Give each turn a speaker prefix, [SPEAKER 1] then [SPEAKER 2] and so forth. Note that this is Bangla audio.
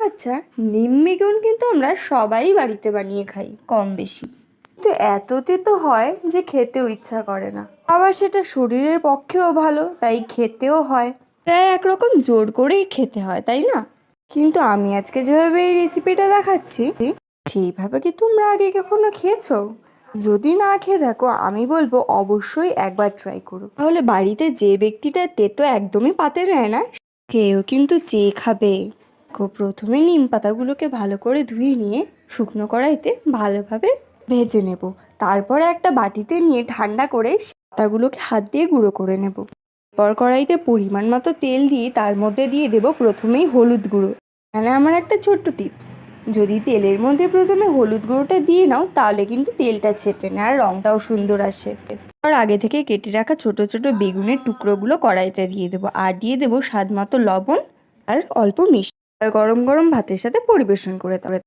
[SPEAKER 1] আচ্ছা নিম বেগুন কিন্তু আমরা সবাই বাড়িতে বানিয়ে খাই, কম বেশি। কিন্তু এত তেতো হয় যে খেতেও ইচ্ছা করে না। আবার সেটা শরীরের পক্ষেও ভালো, তাই খেতেও হয়। প্রায় একরকম জোর করেই খেতে হয়, তাই না? কিন্তু আমি আজকে যেভাবে এই রেসিপিটা দেখাচ্ছি, সেইভাবে কি তোমরা আগে কখনো খেয়েছো? যদি না খেয়ে থাকো, আমি বলব অবশ্যই একবার ট্রাই করো। তাহলে বাড়িতে যে ব্যক্তিটা তেতো একদমই পাতে নেয় না কেউ কিন্তু চেয়ে খাবে। প্রথমে নিম পাতাগুলোকে ভালো করে ধুয়ে নিয়ে শুকনো কড়াইতে ভালোভাবে ভেজে নেব। তারপরে একটা বাটিতে নিয়ে ঠান্ডা করে পাতাগুলোকে হাত দিয়ে গুঁড়ো করে নেব। এরপর কড়াইতে পরিমাণ মতো তেল দিয়ে তার মধ্যে দিয়ে দেব প্রথমেই হলুদ গুঁড়ো। এখানে আমার একটা ছোট্ট টিপস, যদি তেলের মধ্যে প্রথমে হলুদ গুঁড়োটা দিয়ে নাও তাহলে কিন্তু তেলটা ছেটে না আর রঙটাও সুন্দর আসে। আর আগে থেকে কেটে রাখা ছোট ছোট বেগুনের টুকরোগুলো কড়াইতে দিয়ে দেবো। আর দিয়ে দেবো স্বাদ মতো লবণ আর অল্প মিষ্টি। আর গরম গরম ভাতের সাথে পরিবেশন করে তবে